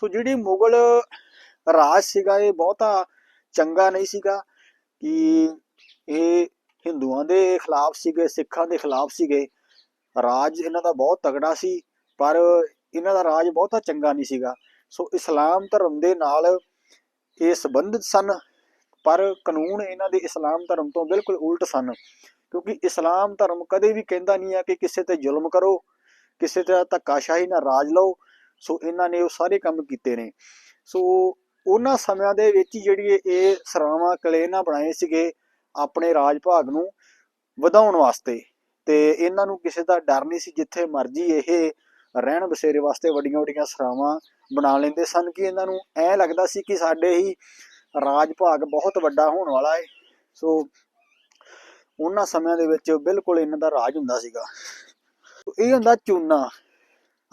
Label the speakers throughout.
Speaker 1: ਸੋ ਜਿਹੜੀ ਮੁਗਲ ਰਾਜ ਸੀਗਾ, ਇਹ ਬਹੁਤਾ ਚੰਗਾ ਨਹੀਂ ਸੀਗਾ ਕਿ ਇਹ ਹਿੰਦੂਆਂ ਦੇ ਖਿਲਾਫ ਸੀਗੇ, ਸਿੱਖਾਂ ਦੇ ਖਿਲਾਫ ਸੀਗੇ। ਰਾਜ ਇਹਨਾਂ ਦਾ ਬਹੁਤ ਤਗੜਾ ਸੀ, ਪਰ ਇਹਨਾਂ ਦਾ ਰਾਜ ਬਹੁਤਾ ਚੰਗਾ ਨਹੀਂ ਸੀਗਾ। ਸੋ ਇਸਲਾਮ ਧਰਮ ਦੇ ਨਾਲ ਇਹ ਸੰਬੰਧਿਤ ਸਨ, ਪਰ ਕਾਨੂੰਨ ਇਹਨਾਂ ਦੇ ਇਸਲਾਮ ਧਰਮ ਤੋਂ ਬਿਲਕੁਲ ਉਲਟ ਸਨ। ਕਿਉਂਕਿ ਇਸਲਾਮ ਧਰਮ ਕਦੇ ਵੀ ਕਹਿੰਦਾ ਨਹੀਂ ਆ ਕਿ ਕਿਸੇ ਤੇ ਜ਼ੁਲਮ ਕਰੋ, ਕਿਸੇ ਤੇ ਧੱਕਾਸ਼ਾਹੀ ਨਾਲ ਰਾਜ ਲਓ। ਸੋ ਇਹਨਾਂ ਨੇ ਉਹ ਸਾਰੇ ਕੰਮ ਕੀਤੇ ਨੇ। ਸੋ ਉਹਨਾਂ ਸਮਿਆਂ ਦੇ ਵਿੱਚ ਜਿਹੜੀ ਇਹ- ਸਰਾਵਾਂ ਕਲੇ ਇਹਨਾਂ ਬਣਾਏ ਸੀਗੇ ਆਪਣੇ ਰਾਜ ਭਾਗ ਨੂੰ ਵਧਾਉਣ ਵਾਸਤੇ ਤੇ ਇਹਨਾਂ ਨੂੰ ਕਿਸੇ ਦਾ ਡਰ ਨਹੀਂ ਸੀ ਜਿੱਥੇ ਮਰਜ਼ੀ ਇਹ ਰਹਿਣ ਬਸੇਰੇ ਵਾਸਤੇ ਵੱਡੀਆਂ ਵੱਡੀਆਂ ਸਰਾਵਾਂ ਬਣਾ ਲੈਂਦੇ ਸਨ ਕਿ ਇਹਨਾਂ ਨੂੰ ਐ ਲੱਗਦਾ ਸੀ ਕਿ ਸਾਡੇ ਹੀ ਰਾਜ ਭਾਗ ਬਹੁਤ ਵੱਡਾ ਹੋਣ ਵਾਲਾ ਹੈ ਸੋ ਉਹਨਾਂ ਸਮਿਆਂ ਦੇ ਵਿੱਚ ਬਿਲਕੁਲ ਇਹਨਾਂ ਦਾ ਰਾਜ ਹੁੰਦਾ ਸੀਗਾ। ਇਹ ਹੁੰਦਾ ਚੂਨਾ।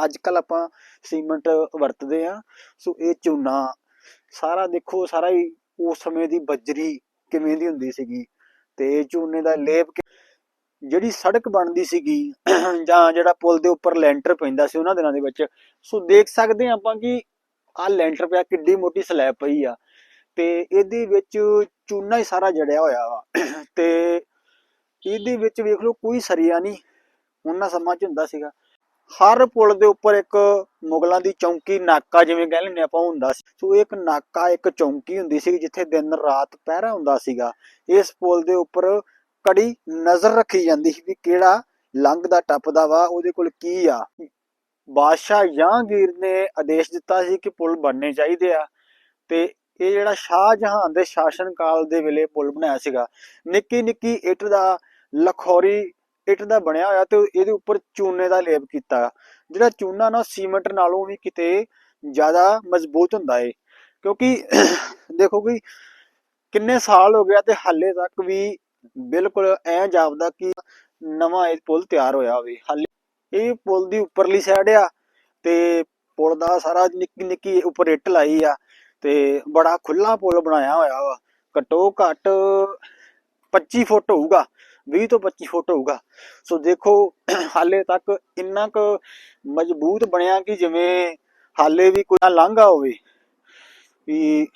Speaker 1: ਅੱਜ ਕੱਲ ਆਪਾਂ ਸੀਮੈਂਟ ਵਰਤਦੇ ਆ। ਸੋ ਇਹ ਚੂਨਾ ਸਾਰਾ ਦੇਖੋ, ਸਾਰਾ ਹੀ ਉਸ ਸਮੇਂ ਦੀ ਬੱਜਰੀ ਕਿਵੇਂ ਦੀ ਹੁੰਦੀ ਸੀਗੀ ਤੇ ਚੂਨੇ ਦਾ ਲੇਪ ਜਿਹੜੀ ਸੜਕ ਬਣਦੀ ਸੀਗੀ ਜਾਂ ਜਿਹੜਾ ਪੁਲ ਦੇ ਉੱਪਰ ਲੈਂਟਰ ਪੈਂਦਾ ਸੀ ਉਹਨਾਂ ਦਿਨਾਂ ਦੇ ਵਿੱਚ, ਸੋ ਦੇਖ ਸਕਦੇ ਹਾਂ ਆਪਾਂ ਕਿ ਆਹ ਲੈਂਟਰ ਪਿਆ, ਕਿੱਡੀ ਮੋਟੀ ਸਲੈਬ ਪਈ ਆ ਤੇ ਇਹਦੇ ਵਿੱਚ ਚੂਨਾ ਹੀ ਸਾਰਾ ਜੜਿਆ ਹੋਇਆ ਵਾ। ਤੇ ਇਹਦੇ ਵਿੱਚ ਵੇਖ ਲਓ, ਕੋਈ ਸਰੀਆ ਨਹੀਂ। ਉਹਨਾਂ ਸਮਾਂ 'ਚ ਹੁੰਦਾ ਸੀਗਾ। ਹਰ ਪੁਲ ਦੇ ਉੱਪਰ ਇੱਕ ਮੁਗਲਾਂ ਦੀ ਚੌਂਕੀ, ਨਾਕਾ ਜਿਵੇਂ ਕਹਿ ਲੈਂਦੇ ਆਪਾਂ, ਹੁੰਦਾ ਸੀ। ਸੋ ਇੱਕ ਨਾਕਾ, ਇੱਕ ਚੌਂਕੀ ਹੁੰਦੀ ਸੀ ਜਿੱਥੇ ਦਿਨ ਰਾਤ ਪਹਿਰਾ ਹੁੰਦਾ ਸੀਗਾ। ਇਸ ਪੁਲ ਦੇ ਉੱਪਰ ਕੜੀ ਨਜ਼ਰ ਰੱਖੀ ਜਾਂਦੀ ਸੀ ਵੀ ਕਿਹੜਾ ਲੰਘਦਾ ਟੱਪਦਾ ਵਾ, ਉਹਦੇ ਕੋਲ ਕੀ ਆ। ਬਾਦਸ਼ਾਹ ਜਹਾਂਗੀਰ ਨੇ ਆਦੇਸ਼ ਦਿੱਤਾ ਸੀ ਕਿ ਪੁਲ ਬਣਨੇ ਚਾਹੀਦੇ ਆ। ਤੇ ਇਹ ਜਿਹੜਾ ਸ਼ਾਹਜਹਾਨ ਦੇ ਸ਼ਾਸਨ ਕਾਲ ਦੇ ਵੇਲੇ ਪੁਲ ਬਣਾਇਆ ਸੀਗਾ। ਨਿੱਕੀ ਨਿੱਕੀ ਇੱਟ ਦਾ ਲਖੌਰੀ ਇੱਟ ਦਾ ਬਣਿਆ ਹੋਇਆ ਤੇ ਇਹਦੇ ਉੱਪਰ ਚੂਨੇ ਦਾ ਲੇਪ ਕੀਤਾ ਜਿਹੜਾ ਚੂਨਾ ਨਾ ਸੀਮੈਂਟ ਨਾਲੋਂ ਵੀ ਕਿਤੇ ਜ਼ਿਆਦਾ ਮਜ਼ਬੂਤ ਹੁੰਦਾ ਏ। ਕਿਉਂਕਿ ਦੇਖੋ ਕਿ ਕਿੰਨੇ ਸਾਲ ਹੋ ਗਿਆ ਤੇ ਹਾਲੇ ਤੱਕ ਵੀ ਬਿਲਕੁਲ ਐ ਜਾਪਦਾ ਕਿ ਨਵਾਂ ਇਹ ਪੁਲ ਤਿਆਰ ਹੋਇਆ ਹੋਵੇ। ਹਾਲੇ ਇਹ ਪੁਲ ਦੀ ਉੱਪਰਲੀ ਸਾਈਡ ਆ ਤੇ ਪੁਲ ਦਾ ਸਾਰਾ ਨਿੱਕੀ ਨਿੱਕੀ ਉੱਪਰ ਇੱਟ ਲਾਈ ਆ ਤੇ ਬੜਾ ਖੁੱਲਾ ਪੁਲ ਬਣਾਇਆ ਹੋਇਆ ਵਾ। ਘੱਟੋ ਘੱਟ 25 ਫੁੱਟ ਹੋਊਗਾ। 20 ਤੋਂ 25 ਫੁੱਟ ਹੋਊਗਾ। ਸੋ ਦੇਖੋ, ਹਾਲੇ ਤੱਕ ਇੰਨਾ ਕੁ ਮਜ਼ਬੂਤ ਬਣਿਆ ਕਿ ਜਿਵੇਂ ਹਾਲੇ ਵੀ ਕੋਈ ਲਾਂਘਾ ਹੋਵੇ, ਵੀ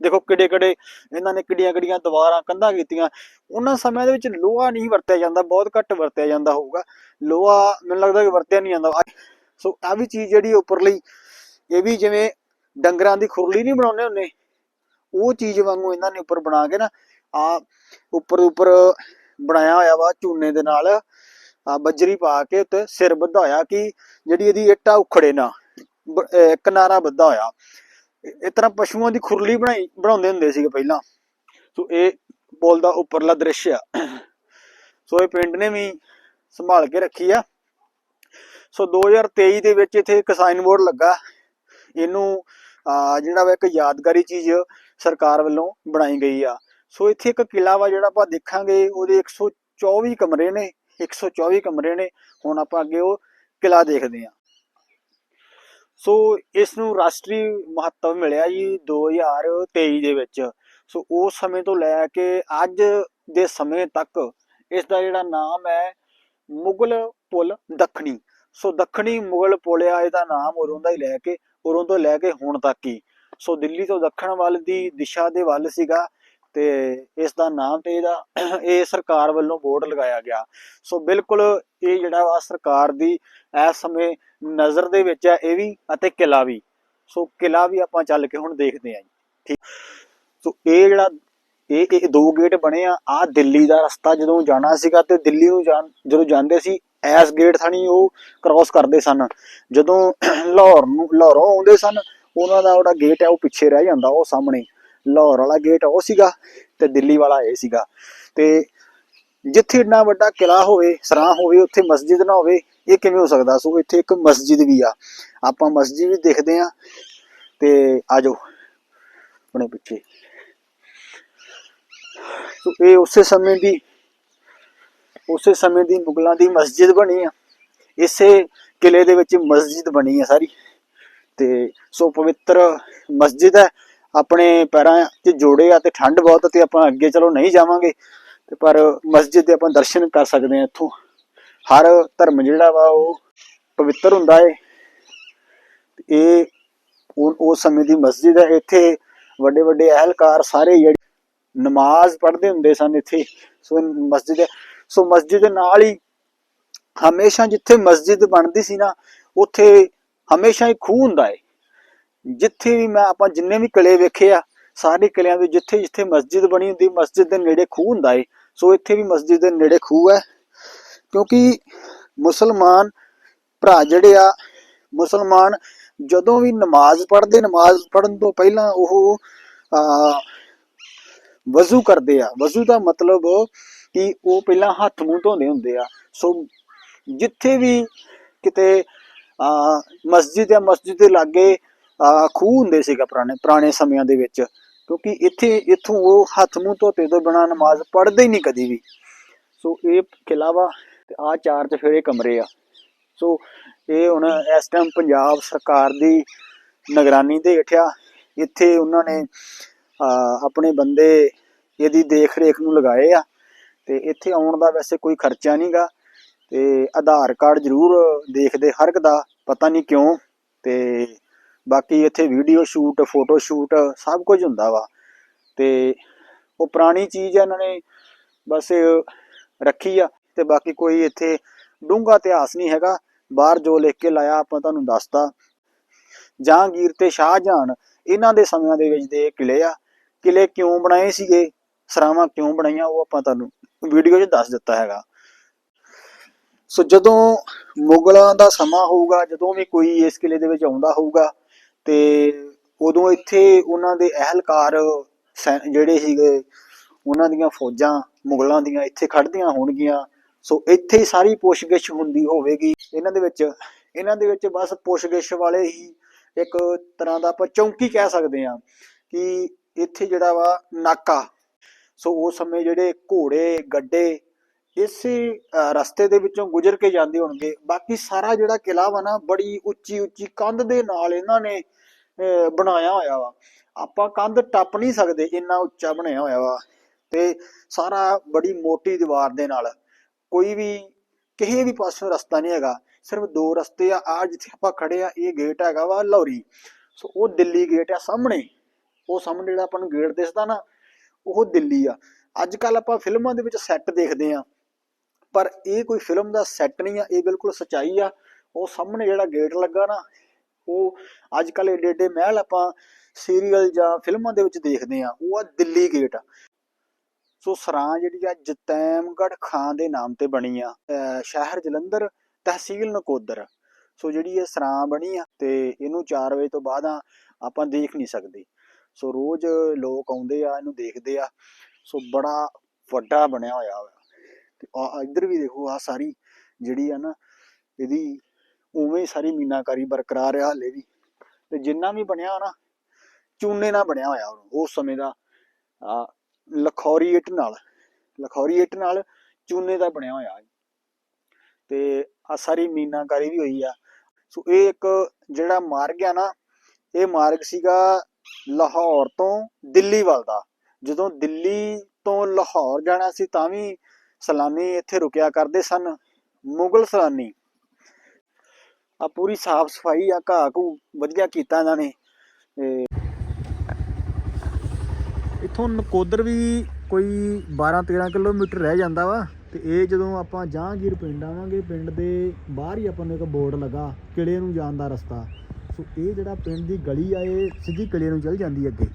Speaker 1: ਦੇਖੋ ਕਿੱਡੇ ਕਿੱਡੇ ਇਹਨਾਂ ਨੇ ਕਿੱਡੀਆਂ ਕਿੱਡੀਆਂ ਦੀਵਾਰਾਂ ਕੰਧਾਂ ਕੀਤੀਆਂ। ਉਹਨਾਂ ਸਮਿਆਂ ਦੇ ਵਿੱਚ ਲੋਹਾ ਨਹੀਂ ਵਰਤਿਆ ਜਾਂਦਾ, ਬਹੁਤ ਘੱਟ ਵਰਤਿਆ ਜਾਂਦਾ ਹੋਊਗਾ। ਲੋਹਾ ਮੈਨੂੰ ਲੱਗਦਾ ਕਿ ਵਰਤਿਆ ਨਹੀਂ ਜਾਂਦਾ। ਸੋ ਆ ਵੀ ਚੀਜ਼ ਜਿਹੜੀ ਉੱਪਰਲੀ, ਇਹ ਵੀ ਜਿਵੇਂ ਡੰਗਰਾਂ ਦੀ ਖੁਰਲੀ ਨਹੀਂ ਬਣਾਉਂਦੇ ਹੁੰਦੇ, ਉਹ ਚੀਜ਼ ਵਾਂਗੂ ਇਹਨਾਂ ਨੇ ਉੱਪਰ ਬਣਾ ਕੇ ਨਾ ਆ ਉੱਪਰ ਉੱਪਰ ਬਣਾਇਆ ਹੋਇਆ ਵਾ ਝੂਨੇ ਦੇ ਨਾਲ ਆ ਬੱਜਰੀ ਪਾ ਕੇ ਉੱਤੇ ਸਿਰ ਬੱਧਾ ਹੋਇਆ ਕਿ ਜਿਹੜੀ ਇਹਦੀ ਇੱਟਾ ਉਖੜੇ ਨਾ ਕਿਨਾਰਾ ਬੱਧਾ ਹੋਇਆ। ਇਸ ਤਰ੍ਹਾਂ ਪਸ਼ੂਆਂ ਦੀ ਖੁਰਲੀ ਬਣਾਈ, ਬਣਾਉਂਦੇ ਹੁੰਦੇ ਸੀਗੇ ਪਹਿਲਾਂ। ਸੋ ਇਹ ਪੁਲ ਦਾ ਉੱਪਰਲਾ ਦ੍ਰਿਸ਼ ਆ। ਸੋ ਇਹ ਪਿੰਡ ਨੇ ਵੀ ਸੰਭਾਲ ਕੇ ਰੱਖੀ ਆ। ਸੋ 2023 ਦੇ ਵਿੱਚ ਇੱਥੇ ਇੱਕ ਸਾਈਨ ਬੋਰਡ ਲੱਗਾ। ਇਹਨੂੰ ਆ ਜਿਹੜਾ ਵਾ ਇੱਕ ਯਾਦਗਾਰੀ ਚੀਜ਼ ਸਰਕਾਰ ਵੱਲੋਂ ਬਣਾਈ ਗਈ ਆ। ਸੋ ਇੱਥੇ ਇੱਕ ਕਿਲਾ ਵਾ ਜਿਹੜਾ ਆਪਾਂ ਦੇਖਾਂਗੇ, ਉਹਦੇ 124 ਕਮਰੇ ਨੇ 124 ਕਮਰੇ ਨੇ। ਹੁਣ ਆਪਾਂ ਅੱਗੇ ਉਹ ਕਿਲਾ ਦੇਖਦੇ ਹਾਂ। ਸੋ ਇਸ ਨੂੰ ਰਾਸ਼ਟਰੀ ਮਹੱਤਵ ਮਿਲਿਆ ਜੀ 2023 ਦੇ ਵਿੱਚ। ਸੋ ਉਸ ਸਮੇਂ ਤੋਂ ਲੈ ਕੇ ਅੱਜ ਦੇ ਸਮੇਂ ਤੱਕ ਇਸ ਦਾ ਜਿਹੜਾ ਨਾਮ ਹੈ ਮੁਗਲ ਪੁਲ ਦੱਖਣੀ। ਸੋ ਦੱਖਣੀ ਮੁਗਲ ਪੁਲ ਆ, ਇਹਦਾ ਨਾਮ ਉਰੋਂ ਦਾ ਹੀ ਲੈ ਕੇ, ਉਰੋਂ ਤੋਂ ਲੈ ਕੇ ਹੁਣ ਤੱਕ ਹੀ। ਸੋ ਦਿੱਲੀ ਤੋਂ ਦੱਖਣ ਵੱਲ ਦੀ ਦਿਸ਼ਾ ਦੇ ਵੱਲ ਸੀਗਾ। ਤੇ ਇਸ ਦਾ ਨਾਮ ਤੇ ਇਹਦਾ ਇਹ ਸਰਕਾਰ ਵੱਲੋਂ ਬੋਰਡ ਲਗਾਇਆ ਗਿਆ। ਸੋ ਬਿਲਕੁਲ ਇਹ ਜਿਹੜਾ ਵਾ ਸਰਕਾਰ ਦੀ ਇਸ ਸਮੇਂ ਨਜ਼ਰ ਦੇ ਵਿੱਚ ਹੈ ਇਹ ਵੀ ਅਤੇ ਕਿਲਾ ਵੀ। ਸੋ ਕਿਲਾ ਵੀ ਆਪਾਂ ਚੱਲ ਕੇ ਹੁਣ ਦੇਖਦੇ ਹਾਂ ਜੀ। ਠੀਕ। ਸੋ ਇਹ ਜਿਹੜਾ, ਇਹ ਇਹ ਦੋ ਗੇਟ ਬਣੇ ਆ। ਆ ਦਿੱਲੀ ਦਾ ਰਸਤਾ ਜਦੋਂ ਜਾਣਾ ਸੀਗਾ ਤੇ ਦਿੱਲੀ ਨੂੰ ਜਾਣ, ਜਦੋਂ ਜਾਂਦੇ ਸੀ ਐਸ ਗੇਟ ਥਾਣੀ ਉਹ ਕ੍ਰਾਸ ਕਰਦੇ ਸਨ। ਜਦੋਂ ਲਾਹੌਰ ਨੂੰ, ਲਾਹੌਰੋਂ ਆਉਂਦੇ ਸਨ, ਉਹਨਾਂ ਦਾ ਉਹਦਾ ਗੇਟ ਹੈ ਉਹ ਪਿੱਛੇ ਰਹਿ ਜਾਂਦਾ, ਉਹ ਸਾਹਮਣੇ। ਲਾਹੌਰ ਵਾਲਾ ਗੇਟ ਉਹ ਸੀਗਾ ਤੇ ਦਿੱਲੀ ਵਾਲਾ ਇਹ ਸੀਗਾ। ਤੇ ਜਿੱਥੇ ਇੰਨਾ ਵੱਡਾ ਕਿਲਾ ਹੋਵੇ, ਸਰਾਂ ਹੋਵੇ, ਉੱਥੇ ਮਸਜਿਦ ਨਾ ਹੋਵੇ, ਇਹ ਕਿਵੇਂ ਹੋ ਸਕਦਾ? ਸੋ ਇੱਥੇ ਇੱਕ ਮਸਜਿਦ ਵੀ ਆ। ਆਪਾਂ ਮਸਜਿਦ ਵੀ ਦੇਖਦੇ ਆ ਤੇ ਆਜੋ ਆਪਣੇ ਪਿੱਛੇ। ਸੋ ਇਹ ਉਸੇ ਸਮੇਂ ਦੀ, ਉਸੇ ਸਮੇਂ ਦੀ ਮੁਗਲਾਂ ਦੀ ਮਸਜਿਦ ਬਣੀ ਆ। ਇਸੇ ਕਿਲੇ ਦੇ ਵਿੱਚ ਮਸਜਿਦ ਬਣੀ ਆ ਸਾਰੀ। ਤੇ ਸੋ ਪਵਿੱਤਰ ਮਸਜਿਦ ਹੈ। ਆਪਣੇ ਪੈਰਾਂ 'ਚ ਜੋੜੇ ਆ ਤੇ ਠੰਡ ਬਹੁਤ ਤੇ ਆਪਾਂ ਅੱਗੇ ਚਲੋ ਨਹੀਂ ਜਾਵਾਂਗੇ। ਤੇ ਪਰ ਮਸਜਿਦ ਦੇ ਆਪਾਂ ਦਰਸ਼ਨ ਕਰ ਸਕਦੇ ਆ ਇੱਥੋਂ। ਹਰ ਧਰਮ ਜਿਹੜਾ ਵਾ ਉਹ ਪਵਿੱਤਰ ਹੁੰਦਾ ਏ। ਇਹ ਉਹ ਉਸ ਸਮੇਂ ਦੀ ਮਸਜਿਦ ਹੈ ਇੱਥੇ ਵੱਡੇ ਵੱਡੇ ਅਹਿਲਕਾਰ ਸਾਰੇ ਜਿਹੜੇ ਨਮਾਜ਼ ਪੜ੍ਹਦੇ ਹੁੰਦੇ ਸਨ ਇੱਥੇ। ਸੋ ਮਸਜਿਦ ਹੈ ਸੋ ਮਸਜਿਦ ਦੇ ਨਾਲ ਹੀ ਹਮੇਸ਼ਾ ਜਿੱਥੇ ਮਸਜਿਦ ਬਣਦੀ ਸੀ ਨਾ, ਉੱਥੇ ਹਮੇਸ਼ਾ ਹੀ ਖੂਹ ਹੁੰਦਾ ਏ। ਜਿੱਥੇ ਵੀ ਮੈਂ, ਆਪਾਂ ਜਿੰਨੇ ਵੀ ਕਿਲੇ ਵੇਖੇ ਆ, ਸਾਰੇ ਕਿਲਿਆਂ ਵਿੱਚ ਜਿੱਥੇ ਜਿੱਥੇ ਮਸਜਿਦ ਬਣੀ ਹੁੰਦੀ, ਮਸਜਿਦ ਦੇ ਨੇੜੇ ਖੂਹ ਹੁੰਦਾ ਏ। ਸੋ ਇੱਥੇ ਵੀ ਮਸਜਿਦ ਦੇ ਨੇੜੇ ਖੂਹ ਹੈ। ਕਿਉਂਕਿ ਮੁਸਲਮਾਨ ਭਰਾ ਜਿਹੜੇ ਆ, ਮੁਸਲਮਾਨ ਜਦੋਂ ਵੀ ਨਮਾਜ਼ ਪੜ੍ਹਦੇ, ਨਮਾਜ਼ ਪੜ੍ਹਨ ਤੋਂ ਪਹਿਲਾਂ ਉਹ ਆ ਵਜ਼ੂ ਕਰਦੇ ਆ। ਵਜ਼ੂ ਦਾ ਮਤਲਬ ਕਿ ਉਹ ਪਹਿਲਾਂ ਹੱਥ ਮੂੰਹ ਧੋਂਦੇ ਹੁੰਦੇ ਆ। ਸੋ ਜਿੱਥੇ ਵੀ ਕਿਤੇ ਆ ਮਸਜਿਦ ਜਾਂ ਮਸਜਿਦ ਦੇ ਲਾਗੇ ਖੂਹ ਹੁੰਦੇ ਸੀਗਾ ਪੁਰਾਣੇ ਪੁਰਾਣੇ ਸਮਿਆਂ ਦੇ ਵਿੱਚ। ਕਿਉਂਕਿ ਇੱਥੇ, ਇੱਥੋਂ ਉਹ ਹੱਥ ਮੂੰਹ ਧੋਤੇ ਤੋਂ ਬਿਨਾ ਨਮਾਜ਼ ਪੜ੍ਹਦੇ ਹੀ ਨਹੀਂ ਕਦੀ ਵੀ। ਸੋ ਇਹ ਕਿਲਾ ਵਾ ਤੇ ਆ ਚਾਰ ਚਫੇਰੇ ਕਮਰੇ ਆ। ਸੋ ਇਹ ਹੁਣ ਇਸ ਟਾਈਮ ਪੰਜਾਬ ਸਰਕਾਰ ਦੀ ਨਿਗਰਾਨੀ ਦੇ ਹੇਠ ਆ ਇੱਥੇ ਉਹਨਾਂ ਨੇ ਆਪਣੇ ਬੰਦੇ ਇਹਦੀ ਦੇਖ ਰੇਖ ਨੂੰ ਲਗਾਏ ਆ। ਤੇ ਇੱਥੇ ਆਉਣ ਦਾ ਵੈਸੇ ਕੋਈ ਖਰਚਾ ਨਹੀਂਗਾ ਤੇ ਆਧਾਰ ਕਾਰਡ ਜ਼ਰੂਰ ਦੇਖਦੇ ਹਰ ਇੱਕ ਦਾ, ਪਤਾ ਨਹੀਂ ਕਿਉਂ। ਤੇ ਬਾਕੀ ਇੱਥੇ ਵੀਡੀਓ ਸ਼ੂਟ ਫੋਟੋ ਸ਼ੂਟ ਸਭ ਕੁਝ ਹੁੰਦਾ ਵਾ। ਤੇ ਉਹ ਪੁਰਾਣੀ ਚੀਜ਼ ਆ ਇਹਨਾਂ ਨੇ ਬਸ ਰੱਖੀ ਆ। ਤੇ ਬਾਕੀ ਕੋਈ ਇੱਥੇ ਡੂੰਘਾ ਇਤਿਹਾਸ ਨਹੀਂ ਹੈਗਾ। ਬਾਹਰ ਜੋ ਲਿਖ ਕੇ ਲਾਇਆ ਆਪਾਂ ਤੁਹਾਨੂੰ ਦੱਸਤਾ। ਜਹਾਂਗੀਰ ਤੇ ਸ਼ਾਹਜਹਾਨ ਇਹਨਾਂ ਦੇ ਸਮਿਆਂ ਦੇ ਵਿੱਚ ਦੇ ਇਹ ਕਿਲੇ ਆ। ਕਿਲੇ ਕਿਉਂ ਬਣਾਏ ਸੀਗੇ? ਸਰਾਵਾਂ ਕਿਉਂ ਬਣਾਈਆਂ? ਉਹ ਆਪਾਂ ਤੁਹਾਨੂੰ ਵੀਡੀਓ 'ਚ ਦੱਸ ਦਿੱਤਾ ਹੈਗਾ। ਸੋ ਜਦੋਂ ਮੁਗਲਾਂ ਦਾ ਸਮਾਂ ਹੋਊਗਾ, ਜਦੋਂ ਵੀ ਕੋਈ ਇਸ ਕਿਲੇ ਦੇ ਵਿੱਚ ਆਉਂਦਾ ਹੋਊਗਾ ਤੇ ਉਦੋਂ ਇੱਥੇ ਉਹਨਾਂ ਦੇ ਅਹਿਲਕਾਰ ਸੈ- ਜਿਹੜੇ ਸੀਗੇ, ਉਹਨਾਂ ਦੀਆਂ ਫੌਜਾਂ ਮੁਗਲਾਂ ਦੀਆਂ ਇੱਥੇ ਖੜਦੀਆਂ ਹੋਣਗੀਆਂ। ਸੋ ਇੱਥੇ ਹੀ ਸਾਰੀ ਪੁੱਛਗਿੱਛ ਹੁੰਦੀ ਹੋਵੇਗੀ। ਇਹਨਾਂ ਦੇ ਵਿੱਚ, ਇਹਨਾਂ ਦੇ ਵਿੱਚ ਬਸ ਪੁੱਛਗਿੱਛ ਵਾਲੇ ਹੀ ਇੱਕ ਤਰ੍ਹਾਂ ਦਾ ਆਪਾਂ ਚੌਂਕੀ ਕਹਿ ਸਕਦੇ ਹਾਂ ਕਿ ਇੱਥੇ ਜਿਹੜਾ ਵਾ ਨਾਕਾ। ਸੋ ਉਸ ਸਮੇਂ ਜਿਹੜੇ ਘੋੜੇ, ਗੱਡੇ ਇਸੇ ਰਸਤੇ ਦੇ ਵਿੱਚੋਂ ਗੁਜ਼ਰ ਕੇ ਜਾਂਦੇ ਹੋਣਗੇ। ਬਾਕੀ ਸਾਰਾ ਜਿਹੜਾ ਕਿਲਾ ਵਾ ਨਾ ਬੜੀ ਉੱਚੀ ਉੱਚੀ ਕੰਧ ਦੇ ਨਾਲ ਇਹਨਾਂ ਨੇ ਅਹ, ਬਣਾਇਆ ਹੋਇਆ ਵਾ। ਆਪਾਂ ਕੰਧ ਟੱਪ ਨਹੀਂ ਸਕਦੇ ਇੰਨਾ ਉੱਚਾ ਬਣਿਆ ਹੋਇਆ ਵਾ। ਤੇ ਸਾਰਾ ਬੜੀ ਮੋਟੀ ਦੀਵਾਰ ਦੇ ਨਾਲ। ਕੋਈ ਵੀ ਕਿਸੇ ਵੀ ਪਾਸੋਂ ਰਸਤਾ ਨਹੀਂ ਹੈਗਾ। ਸਿਰਫ ਦੋ ਰਸਤੇ ਆ। ਆ ਜਿੱਥੇ ਆਪਾਂ ਖੜੇ ਆ ਇਹ ਗੇਟ ਹੈਗਾ ਵਾ ਲਾਹੌਰੀ। ਸੋ ਉਹ ਦਿੱਲੀ ਗੇਟ ਆ ਸਾਹਮਣੇ। ਉਹ ਸਾਹਮਣੇ ਜਿਹੜਾ ਆਪਾਂ ਨੂੰ ਗੇਟ ਦਿਸਦਾ ਨਾ ਉਹ ਦਿੱਲੀ ਆ। ਅੱਜ ਕੱਲ ਆਪਾਂ ਫਿਲਮਾਂ ਦੇ ਵਿੱਚ ਸੈੱਟ ਦੇਖਦੇ ਆ। ਪਰ ਇਹ ਕੋਈ ਫਿਲਮ ਦਾ ਸੈੱਟ ਨਹੀਂ ਆ, ਇਹ ਬਿਲਕੁਲ ਸਚਾਈ ਆ। ਉਹ ਸਾਹਮਣੇ ਜਿਹੜਾ ਗੇਟ ਲੱਗਾ ਨਾ, ਉਹ ਅੱਜ ਕੱਲ ਏਡੇ ਏਡੇ ਮਹਿਲ ਆਪਾਂ ਸੀਰੀਅਲ ਜਾਂ ਫਿਲਮਾਂ ਦੇ ਵਿੱਚ ਦੇਖਦੇ ਆ, ਉਹ ਆ ਦਿੱਲੀ ਗੇਟ ਸੋ ਸਰਾਂ ਜਿਹੜੀ ਆ ਜਤੈਮਗੜ ਖਾਂ ਦੇ ਨਾਮ ਤੇ ਬਣੀ ਆ ਸ਼ਹਿਰ ਜਲੰਧਰ ਤਹਿਸੀਲ ਨਕੋਦਰ। ਸੋ ਜਿਹੜੀ ਇਹ ਸਰਾਂ ਬਣੀ ਆ ਤੇ ਇਹਨੂੰ 4 ਵਜੇ ਤੋਂ ਬਾਅਦ ਆਪਾਂ ਦੇਖ ਨਹੀਂ ਸਕਦੇ। ਸੋ ਰੋਜ਼ ਲੋਕ ਆਉਂਦੇ ਆ, ਇਹਨੂੰ ਦੇਖਦੇ ਆ। ਸੋ ਬੜਾ ਵੱਡਾ ਬਣਿਆ ਹੋਇਆ ਵਾ। ਤੇ ਆ ਇੱਧਰ ਵੀ ਦੇਖੋ, ਆ ਸਾਰੀ ਜਿਹੜੀ ਆ ਨਾ ਇਹਦੀ ਉਵੇਂ ਸਾਰੀ ਮੀਨਾਕਾਰੀ ਬਰਕਰਾਰ ਆ ਹਾਲੇ ਵੀ। ਤੇ ਜਿੰਨਾ ਵੀ ਬਣਿਆ ਨਾ, ਚੂਨੇ ਨਾਲ ਬਣਿਆ ਹੋਇਆ ਉਸ ਸਮੇਂ ਦਾ ਲਖੌਰੀ ਇੱਟ ਨਾਲ, ਲਖੌਰੀ ਇੱਟ ਨਾਲ ਚੂਨੇ ਦਾ ਬਣਿਆ ਹੋਇਆ ਤੇ ਆ ਸਾਰੀ ਮੀਨਾਕਾਰੀ ਵੀ ਹੋਈ ਆ। ਸੋ ਇਹ ਇੱਕ ਜਿਹੜਾ ਮਾਰਗ ਆ ਨਾ, ਇਹ ਮਾਰਗ ਸੀਗਾ ਲਾਹੌਰ ਤੋਂ ਦਿੱਲੀ ਵੱਲ ਦਾ। ਜਦੋਂ ਦਿੱਲੀ ਤੋਂ ਲਾਹੌਰ ਜਾਣਾ ਸੀ ਤਾਂ ਵੀ ਸੈਲਾਨੀ ਇੱਥੇ ਰੁਕਿਆ ਕਰਦੇ ਸਨ। ਮੁਗਲ ਸੈਲਾਨੀ। ਆ ਪੂਰੀ ਸਾਫ਼ ਸਫ਼ਾਈ, ਆ ਘਾਹ ਘੂ ਵਧੀਆ ਕੀਤਾ ਇਹਨਾਂ ਨੇ। ਇਥੋਂ ਨਕੋਦਰ ਵੀ ਕੋਈ 12 13 ਕਿਲੋਮੀਟਰ ਰਹਿ ਜਾਂਦਾ ਵਾ। ਤੇ ਇਹ ਜਦੋਂ ਆਪਾਂ ਜਹਾਂਗੀਰ ਪਿੰਡ ਆਵਾਂਗੇ, ਪਿੰਡ ਦੇ ਬਾਹਰ ਹੀ ਆਪਾਂ ਨੂੰ ਇੱਕ ਬੋਰਡ ਲੱਗਾ, ਕਿਲੇ ਨੂੰ ਜਾਣ ਦਾ ਰਸਤਾ। ਸੋ ਇਹ ਜਿਹੜਾ ਪਿੰਡ ਦੀ ਗਲੀ ਆ, ਇਹ ਸਿੱਧੀ ਕਿਲੇ ਨੂੰ ਚਲ ਜਾਂਦੀ ਅੱਗੇ।